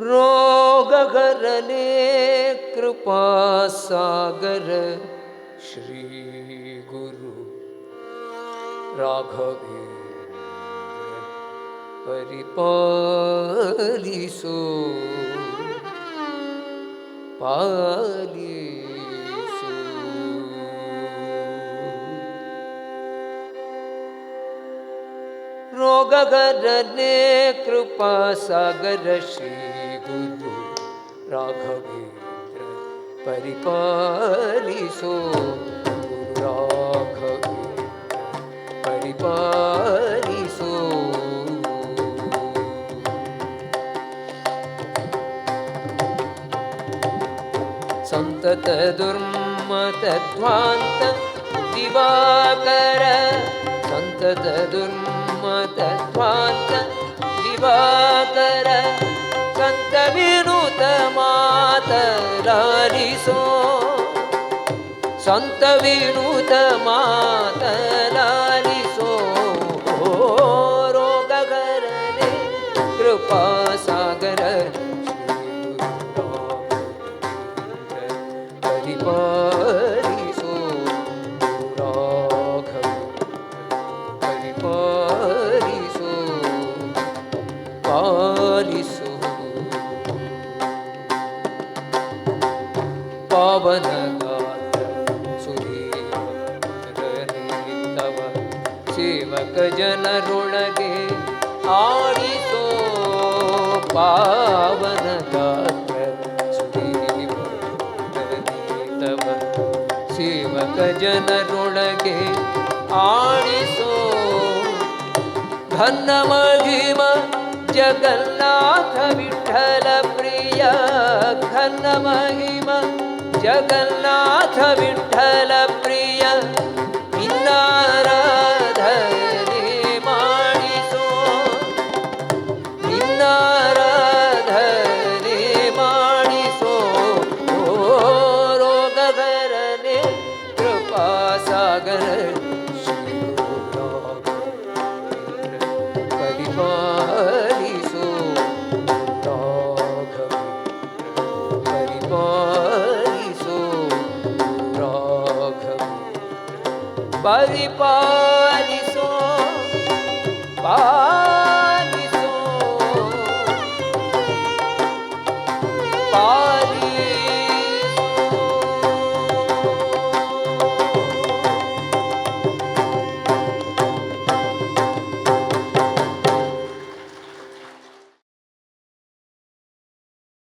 रोगगरले कृपा सागर। श्री गुरु राघवे परिपालिसो पाली रोगगरने कृपासागर श्री गुरु राघवेन्द्र परिपालिसो। गुरु राघवेन्द्र परिपालिसो। सन्तत दुर्मतध्वान्त दिवाकर ಮತ ಸ್ವಾಂತ ದಿವಾಕರ ಕಂತ ವಿನುತ ಮಾತಲಾರಿಸೋ ಸಂತ ವಿನುತ ಮಾತಲಾರಿಸೋ ರೋಗಗರನೆ ಕೃಪಾ ಸಾಗರ ಪರಿಪಾಲ ಪಾಲಿಸು. ಪಾವನ ಸುರೇತವ ಸೇವಕ ಜನರೊಳಗೆ ಆಡಿಸೋ ಪಾವನ ಗಾತ್ರ. ಸುರೇತವ ಸೇವಕ ಜನರೊಳಗೆ ಆಡಿಸೋ ಧನ್ನ ಮಹಿಮ जगन्नाथ विठ्ठल प्रिय घन महिम जगन्नाथ विठ्ठल प्रिय इन्नाराधने माणिसो इन्नाराधने माणिसो ओ रोगधरने कृपा सागर परिमा ಪರಿಪಾಲಿಸೋ. ಪಾಲಿಸೋ